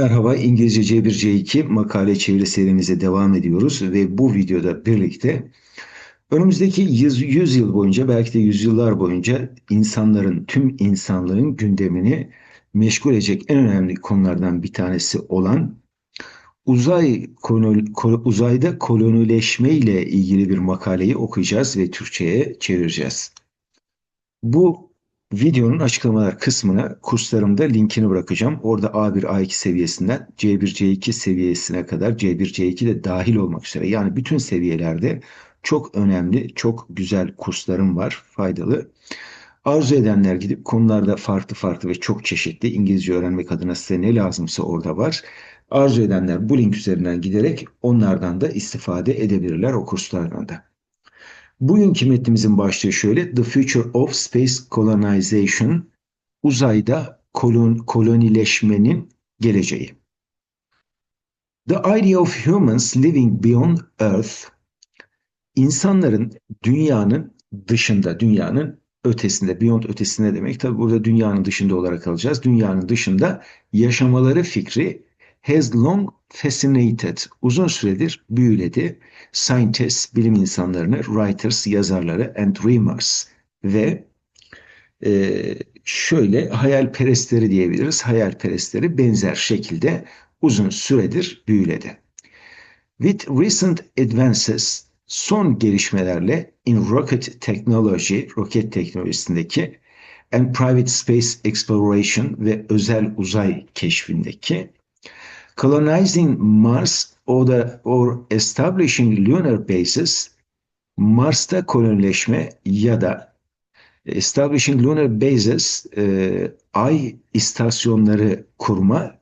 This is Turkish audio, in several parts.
Merhaba, İngilizce C1 C2 makale çeviri serimize devam ediyoruz ve bu videoda birlikte önümüzdeki 100, 100 yıl boyunca belki de yüzyıllar boyunca insanların, tüm insanların gündemini meşgul edecek en önemli konulardan bir tanesi olan uzay uzayda kolonileşme ile ilgili bir makaleyi okuyacağız ve Türkçe'ye çevireceğiz. Bu Videonun açıklamalar kısmına kurslarımda linkini bırakacağım. Orada A1, A2 seviyesinden C1, C2 seviyesine kadar C1, C2 de dahil olmak üzere. Yani bütün seviyelerde çok önemli, çok güzel kurslarım var, faydalı. Arzu edenler gidip konularda farklı farklı ve çok çeşitli İngilizce öğrenmek adına size ne lazımsa orada var. Arzu edenler bu link üzerinden giderek onlardan da istifade edebilirler o kurslardan da. Bugünkü metnimizin başlığı şöyle. The Future of Space Colonization. Uzayda kolon, kolonileşmenin geleceği. The idea of humans living beyond Earth. İnsanların dünyanın dışında, dünyanın ötesinde, beyond ötesinde demek. Tabi burada dünyanın dışında olarak alacağız. Dünyanın dışında yaşamaları fikri has long fascinated, uzun süredir büyüledi scientists, bilim insanlarını, writers, yazarları and dreamers ve e, şöyle hayalperestleri diyebiliriz. Hayalperestleri benzer şekilde uzun süredir büyüledi. With recent advances, son gelişmelerle in rocket technology, roket teknolojisindeki and private space exploration ve özel uzay keşfindeki colonizing Mars or, the, or establishing lunar bases Mars'ta kolonileşme ya da establishing lunar bases e, ay istasyonları kurma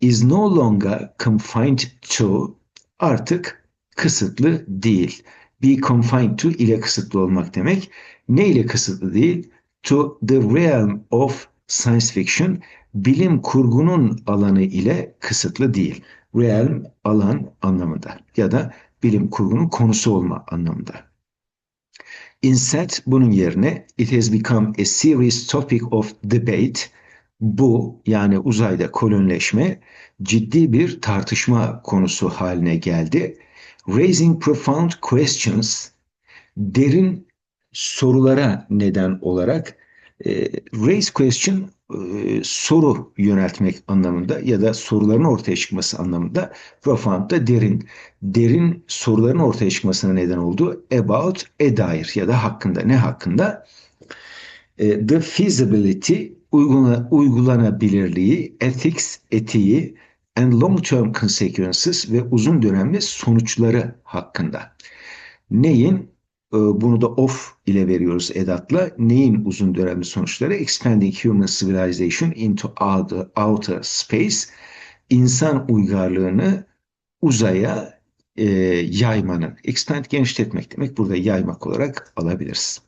is no longer confined to artık kısıtlı değil. Be confined to ile kısıtlı olmak demek. Ne ile kısıtlı değil? To the realm of science fiction bilim kurgunun alanı ile kısıtlı değil. Realm alan anlamında ya da bilim kurgunun konusu olma anlamında. Instead bunun yerine it has become a serious topic of debate. Bu yani uzayda kolonileşme ciddi bir tartışma konusu haline geldi. Raising profound questions derin sorulara neden olarak e, raise question soru yöneltmek anlamında ya da soruların ortaya çıkması anlamında profound da derin. Derin soruların ortaya çıkmasına neden oldu. About, e dair ya da hakkında. Ne hakkında? The feasibility, uygula, uygulanabilirliği, ethics, etiği and long term consequences ve uzun dönemli sonuçları hakkında. Neyin bunu da of ile veriyoruz edatla. Neyin uzun dönemli sonuçları? Expanding human civilization into outer space. İnsan uygarlığını uzaya e, yaymanın. Expand genişletmek demek. Burada yaymak olarak alabiliriz.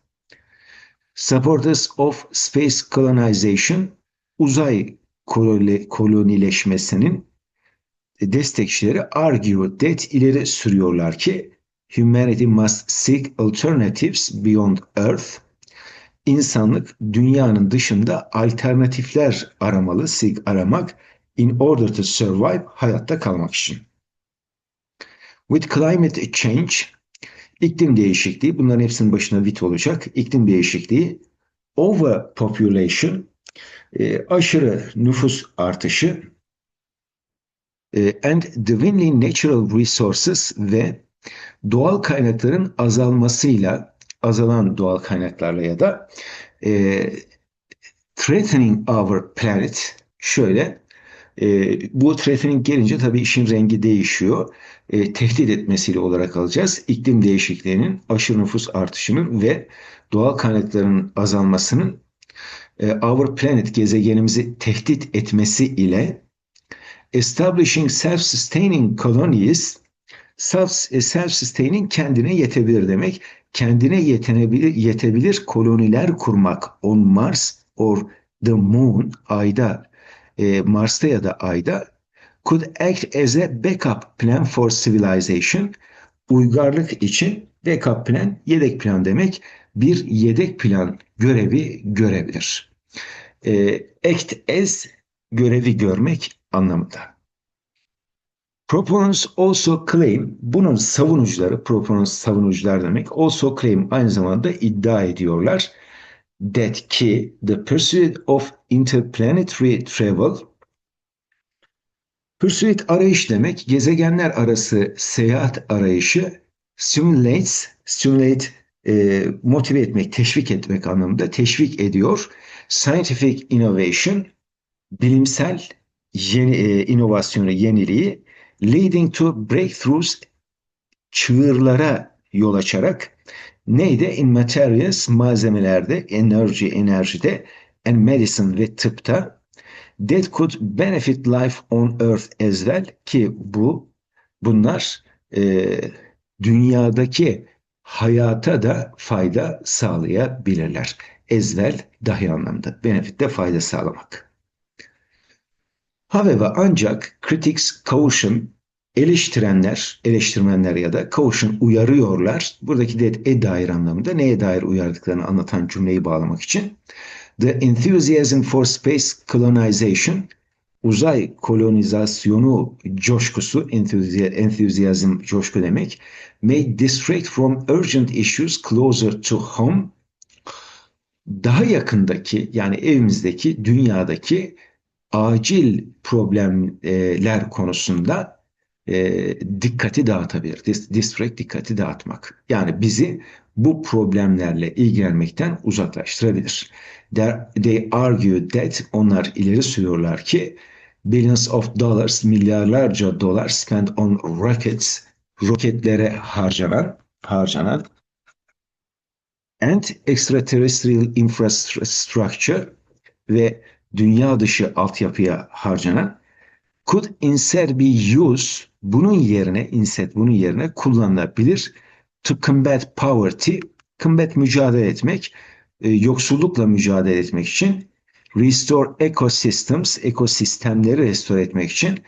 Supporters of space colonization uzay kolonileşmesinin destekçileri argue that ileri sürüyorlar ki Humanity must seek alternatives beyond Earth. İnsanlık dünyanın dışında alternatifler aramalı, seek aramak in order to survive, hayatta kalmak için. With climate change, iklim değişikliği, bunların hepsinin başına with olacak. İklim değişikliği, overpopulation, e, aşırı nüfus artışı, e, and dwindling natural resources ve doğal kaynakların azalmasıyla, azalan doğal kaynaklarla ya da e, threatening our planet şöyle e, bu threatening gelince tabii işin rengi değişiyor. E, tehdit etmesiyle olarak alacağız. İklim değişikliğinin, aşırı nüfus artışının ve doğal kaynakların azalmasının e, our planet gezegenimizi tehdit etmesi ile establishing self-sustaining colonies self-sustaining kendine yetebilir demek. Kendine yetenebilir, yetebilir koloniler kurmak on Mars or the moon ayda e, Mars'ta ya da ayda could act as a backup plan for civilization uygarlık için backup plan yedek plan demek bir yedek plan görevi görebilir. E, act as görevi görmek anlamında. Proponents also claim, bunun savunucuları, proponents savunucular demek, also claim aynı zamanda iddia ediyorlar that ki the pursuit of interplanetary travel Pursuit arayış demek, gezegenler arası seyahat arayışı stimulates, stimulate e, motive etmek, teşvik etmek anlamında teşvik ediyor. Scientific innovation, bilimsel yeni, e, inovasyonu, yeniliği leading to breakthroughs çığırlara yol açarak neydi? In materials, malzemelerde, enerji, enerjide and medicine ve tıpta that could benefit life on earth as well ki bu bunlar e, dünyadaki hayata da fayda sağlayabilirler. Well dahi anlamda. Benefit de fayda sağlamak. However ancak critics caution eleştirenler, eleştirmenler ya da caution uyarıyorlar. Buradaki de e dair anlamında neye dair uyardıklarını anlatan cümleyi bağlamak için. The enthusiasm for space colonization, uzay kolonizasyonu coşkusu, enthusiasm coşku demek, may distract from urgent issues closer to home, daha yakındaki yani evimizdeki, dünyadaki acil problemler konusunda e, dikkati dağıtabilir. Distract dikkati dağıtmak. Yani bizi bu problemlerle ilgilenmekten uzaklaştırabilir. They argue that onlar ileri sürüyorlar ki billions of dollars, milyarlarca dolar spent on rockets, roketlere harcanan, harcanan and extraterrestrial infrastructure ve dünya dışı altyapıya harcanan could instead be used bunun yerine instead bunun yerine kullanılabilir to combat poverty combat mücadele etmek e, yoksullukla mücadele etmek için restore ecosystems ekosistemleri restore etmek için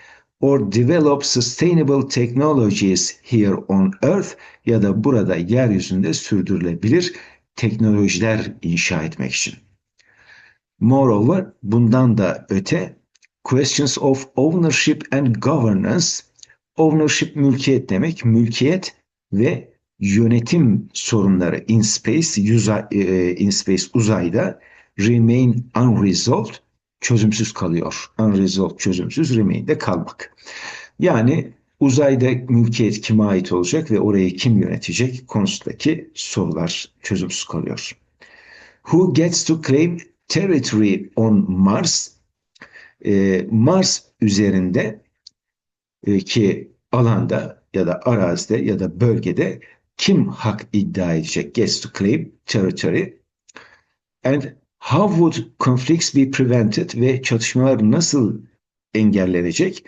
or develop sustainable technologies here on earth ya da burada yeryüzünde sürdürülebilir teknolojiler inşa etmek için. Moreover, bundan da öte questions of ownership and governance, ownership mülkiyet demek, mülkiyet ve yönetim sorunları in space, uzay, e, in space uzayda remain unresolved, çözümsüz kalıyor. Unresolved çözümsüz, remain de kalmak. Yani uzayda mülkiyet kime ait olacak ve orayı kim yönetecek konusundaki sorular çözümsüz kalıyor. Who gets to claim territory on Mars? Ee, Mars üzerinde e, ki alanda ya da arazide ya da bölgede kim hak iddia edecek? Gets to claim territory. And how would conflicts be prevented ve çatışmalar nasıl engellenecek?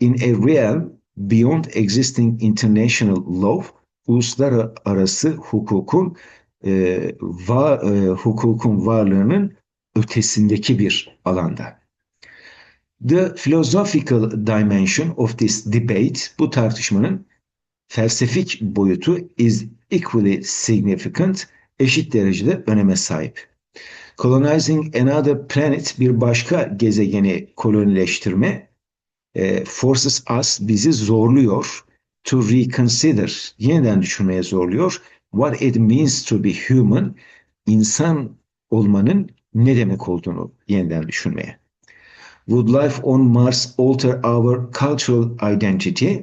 In a realm beyond existing international law, uluslararası hukukun e, va, e, hukukun varlığının ötesindeki bir alanda. The philosophical dimension of this debate, bu tartışmanın felsefik boyutu is equally significant, eşit derecede öneme sahip. Colonizing another planet, bir başka gezegeni kolonileştirme, e, forces us, bizi zorluyor to reconsider, yeniden düşünmeye zorluyor. What it means to be human, insan olmanın ne demek olduğunu yeniden düşünmeye. Would life on Mars alter our cultural identity?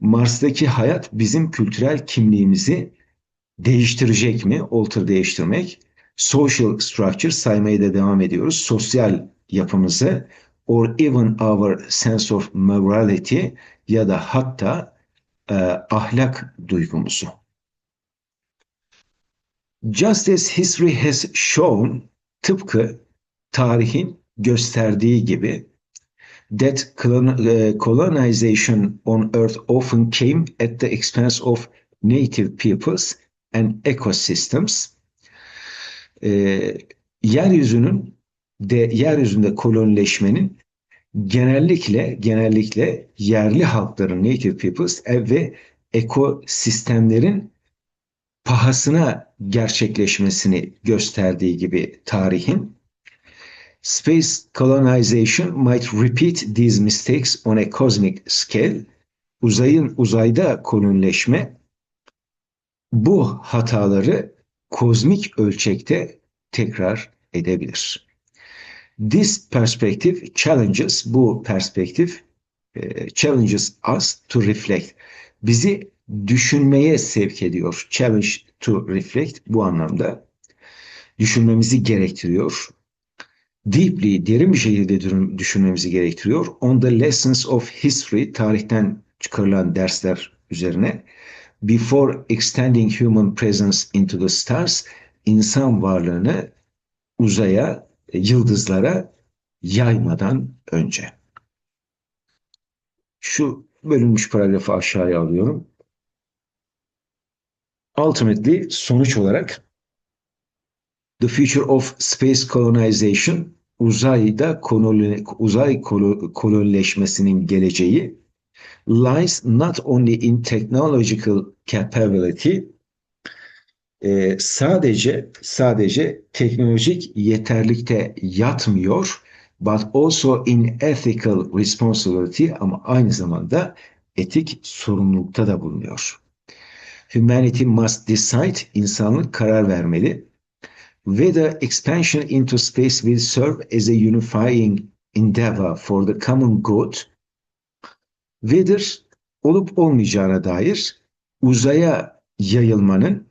Mars'taki hayat bizim kültürel kimliğimizi değiştirecek mi? Alter değiştirmek. Social structure saymaya da devam ediyoruz. Sosyal yapımızı or even our sense of morality ya da hatta e, ahlak duygumuzu. Just as history has shown tıpkı tarihin gösterdiği gibi that uh, colonization on Earth often came at the expense of native peoples and ecosystems. Ee, yeryüzünün de yeryüzünde kolonileşmenin genellikle genellikle yerli halkların native peoples ve ekosistemlerin pahasına gerçekleşmesini gösterdiği gibi tarihin Space colonization might repeat these mistakes on a cosmic scale. uzayın uzayda kolonileşme bu hataları kozmik ölçekte tekrar edebilir. This perspective challenges bu perspektif e, challenges us to reflect. Bizi düşünmeye sevk ediyor. Challenge to reflect bu anlamda düşünmemizi gerektiriyor. Deeply, derin bir şekilde düşünmemizi gerektiriyor. On the lessons of history, tarihten çıkarılan dersler üzerine. Before extending human presence into the stars, insan varlığını uzaya, yıldızlara yaymadan önce. Şu bölünmüş paragrafı aşağıya alıyorum. Ultimately, sonuç olarak The Future of Space Colonization, uzayda koloni, uzay kolonileşmesinin geleceği lies not only in technological capability, e, sadece sadece teknolojik yeterlikte yatmıyor, but also in ethical responsibility ama aynı zamanda etik sorumlulukta da bulunuyor. Humanity must decide, insanlık karar vermeli. Whether expansion into space will serve as a unifying endeavor for the common good, whether olup olmayacağına dair uzaya yayılmanın.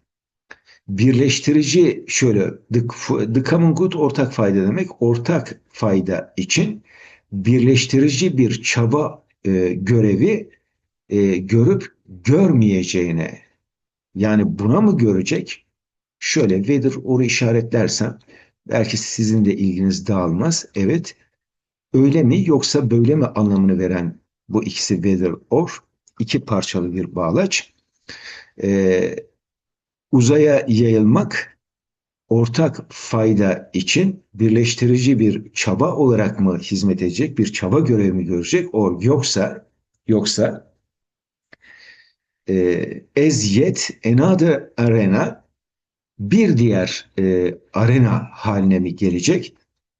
Birleştirici şöyle the, the common good ortak fayda demek ortak fayda için birleştirici bir çaba e, görevi e, görüp görmeyeceğine yani buna mı görecek Şöyle whether or'u işaretlersem belki sizin de ilginiz dağılmaz. Evet öyle mi yoksa böyle mi anlamını veren bu ikisi whether or iki parçalı bir bağlaç. Ee, uzaya yayılmak ortak fayda için birleştirici bir çaba olarak mı hizmet edecek, bir çaba görevi mi görecek? O yoksa yoksa e, as yet another arena bir diğer e, arena haline mi gelecek?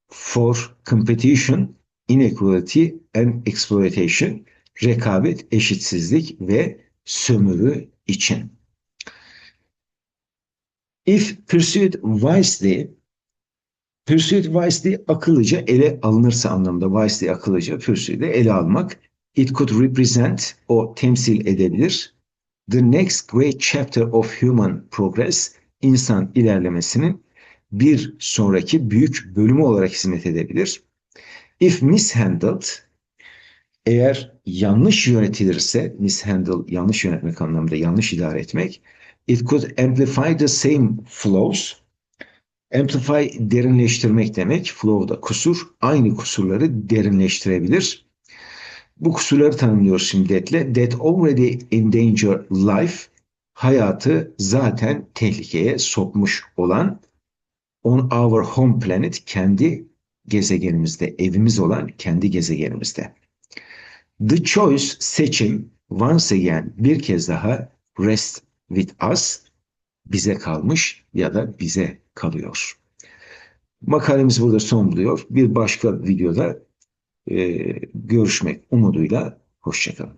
For competition, inequality and exploitation, rekabet, eşitsizlik ve sömürü için. If pursued wisely, pursued wisely akıllıca ele alınırsa anlamda wisely akıllıca pursued'e ele almak. It could represent o temsil edebilir. The next great chapter of human progress insan ilerlemesinin bir sonraki büyük bölümü olarak hizmet edebilir. If mishandled, eğer yanlış yönetilirse, mishandle yanlış yönetmek anlamında yanlış idare etmek, it could amplify the same flaws. Amplify derinleştirmek demek, flow da kusur, aynı kusurları derinleştirebilir. Bu kusurları tanımlıyoruz şimdiyetle. That already endanger life, hayatı zaten tehlikeye sokmuş olan on our home planet kendi gezegenimizde, evimiz olan kendi gezegenimizde. The choice seçim once again bir kez daha rest with us bize kalmış ya da bize kalıyor. Makalemiz burada son buluyor. Bir başka videoda e, görüşmek umuduyla hoşçakalın.